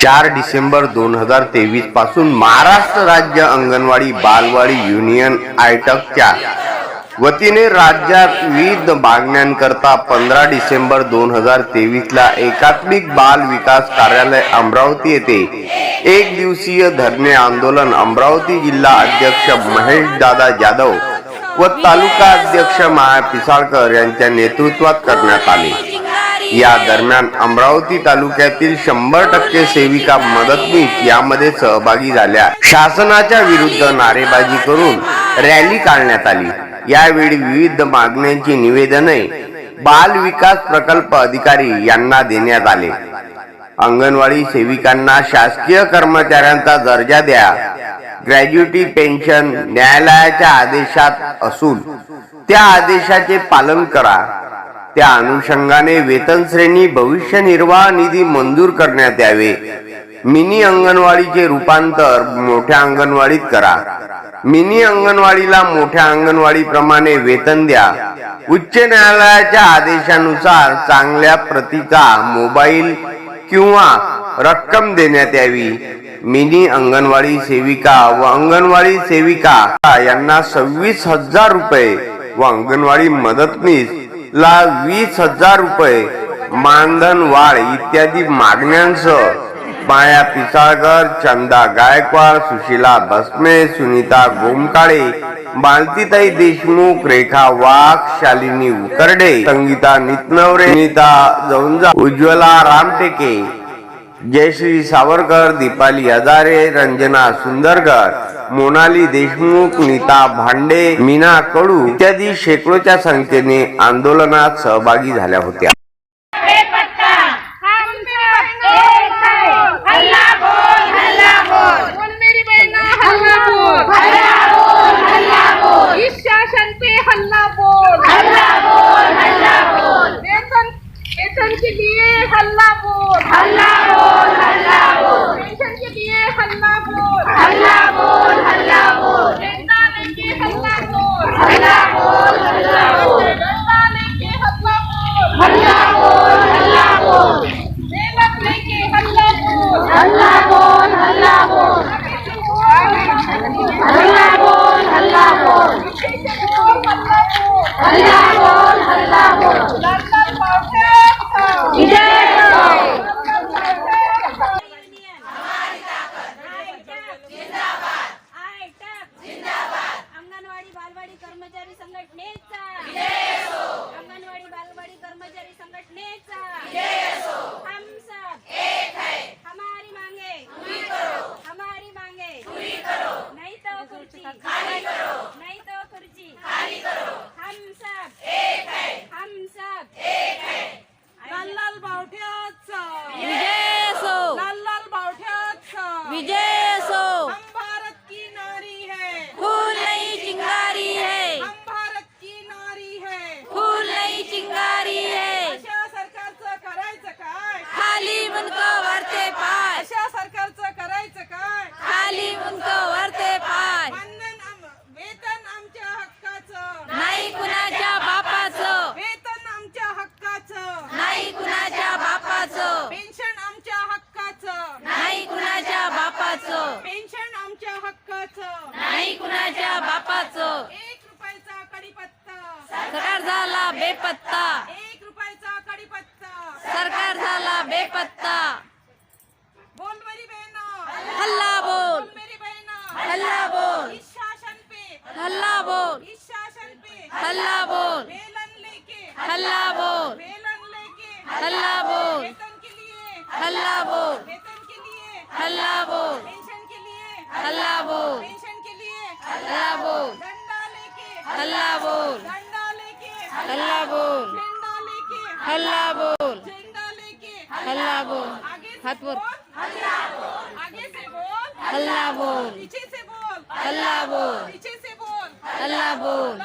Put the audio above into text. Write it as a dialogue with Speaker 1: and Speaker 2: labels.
Speaker 1: चार डिसेंबर दोन हजार तेवीसपासून महाराष्ट्र राज्य अंगणवाडी बालवाडी युनियन आयटकच्या वतीने राज्यात विविध मागण्यांकरता पंधरा डिसेंबर दोन हजार तेवीसला एकात्मिक बाल विकास कार्यालय अमरावती येथे एक दिवसीय धरणे आंदोलन अमरावती जिल्हा अध्यक्ष महेश दादा जाधव व तालुका अध्यक्ष माया पिसाळकर यांच्या नेतृत्वात करण्यात आले. या दरम्यान अमरावती तालुक्यातील शंभर टक्के सेविका मदतनीस यामध्ये सहभागी झाल्या. शासनाच्या विरुद्ध नारेबाजी करून रॅली काढण्यात आली. यावेळी विविध मागण्यांची निवेदने बाल विकास प्रकल्प अधिकारी यांना देण्यात आले. अंगणवाडी सेविकांना शासकीय कर्मचाऱ्यांचा दर्जा द्या. ग्रॅज्युटी पेन्शन न्यायालयाच्या आदेशात असून त्या आदेशाचे पालन करा. त्या अनुषंगाने वेतन श्रेणी भविष्य निर्वाह निधी मंजूर करण्यात यावे. मिनी अंगणवाडीचे रूपांतर मोठ्या अंगणवाडीत करा. मिनी अंगणवाडीला मोठ्या अंगणवाडी प्रमाणे वेतन द्या. उच्च न्यायालयाच्या आदेशानुसार चांगल्या प्रतीचा मोबाईल किंवा रक्कम देण्यात यावी. मिनी अंगणवाडी सेविका व अंगणवाडी सेविका यांना सव्वीस हजार रुपये व अंगणवाडी मदतनीस ला वीस हजार रुपये मानधन वाढ इत्यादी मागण्यांसह माया पिसाळकर चंदा गायकवाड सुशीला भस्मे सुनीता गोमकाळे मालतीताई देशमुख रेखा वाघ शालिनी उकरडे संगीता नितनवरे सुनीता जवंजा उज्ज्वला रामटेके जयश्री सावरकर दीपाली हजारे रंजना सुंदरकर मोनाली देशमुख नीता भांडे मीना कडू इत्यादी शेकडोच्या संख्येने आंदोलनात सहभागी झाल्या होत्या
Speaker 2: बेपत्ता हम सब एक है हल्ला बोल हल्ला बोल बोल मेरी बहना हल्ला बोल हल्ला बोल हल्ला बोल इस शासन पे हल्ला बोल हल्ला बोल हल्ला बोल वेतन वेतन के लिए हल्ला बोल हल्ला बोल हल्ला बोल पेंशन के लिए हल्ला बोल हल्ला बोल हल्ला बोल डंडा लेके हल्ला बोल हल्ला बोल हल्ला बोल डंडा लेके हल्ला बोल हल्ला बोल हल्ला बोल मेहनत लेके हल्ला बोल हल्ला बोल हल्ला बोल हल्ला बोल हल्ला बोल हल्ला बोल हल्ला बोल लाल लाल विजय
Speaker 3: अंगणवाडी बालवाडी कर्मचारी संघटनेचा अंगणवाडी बालवाडी कर्मचारी संघटनेचा हम सब हमारी मांगे हमारी मांगे नहीं तो कुर्सी नहीं तो कुर्सी हम सब हम सब
Speaker 4: लाल लाल बावठ्याचा
Speaker 5: विजय असो
Speaker 4: लाल लाल बावठ्याचा
Speaker 5: विजय असो
Speaker 4: हम भारत की नारी है
Speaker 5: फूल नहीं चिंगारी है
Speaker 4: हम भारत की नारी है
Speaker 5: फूल नहीं चिंगारी है
Speaker 4: अशा सरकारचं करायचं काय
Speaker 5: खाली मुनको वरते पाय
Speaker 4: अशा सरकारचं करायचं काय
Speaker 5: खाली मुनको वरते पाय
Speaker 4: मानधन आम- वेतन आमच्या हक्काचं
Speaker 5: नाही कुणाच्या बापाचं
Speaker 4: वेतन आमच्या हक्काचं
Speaker 5: नाही कुणाच्या बापाचं
Speaker 4: पेन्शन आमच्या हक्काचं
Speaker 5: नाही कुणाच्या बापाचं
Speaker 4: पेन्शन आमच्या हक्काचं
Speaker 5: नाही कुणाच्या बापाचं.
Speaker 4: एक रुपयाचा कडीपत्ता
Speaker 5: सरकार झाला बेपत्ता.
Speaker 4: एक रुपयाचा कडीपत्ता
Speaker 5: सरकार झाला बेपत्ता.
Speaker 4: बोल मेरी बहना
Speaker 5: हल्ला बोल.
Speaker 4: मेरी बहना
Speaker 5: हल्ला बोल.
Speaker 4: इस शासन पे.
Speaker 5: हल्ला बोल.
Speaker 4: इस शासन पे.
Speaker 5: हल्ला बोल.
Speaker 4: लेके.
Speaker 5: हल्ला बोल.
Speaker 4: लेके.
Speaker 5: हल्ला बोल.
Speaker 4: वेतन के लिए.
Speaker 5: हल्ला बोल
Speaker 4: वेतन के लिए
Speaker 5: हल्ला बोल
Speaker 4: पेंशन के लिए
Speaker 5: हल्ला बोल
Speaker 4: पेंशन के लिए
Speaker 5: हल्ला बोल
Speaker 4: डंडा लेके
Speaker 5: हल्ला बोल
Speaker 4: डंडा लेके
Speaker 5: हल्ला बोल
Speaker 4: झंडा लेके
Speaker 5: हल्ला बोल. हल्ला बोल. हाथ
Speaker 4: बोल. आगे से बोल.
Speaker 5: हल्ला बोल.
Speaker 4: पीछे से बोल.
Speaker 5: हल्ला बोल.
Speaker 4: पीछे से बोल.
Speaker 5: हल्ला बोल.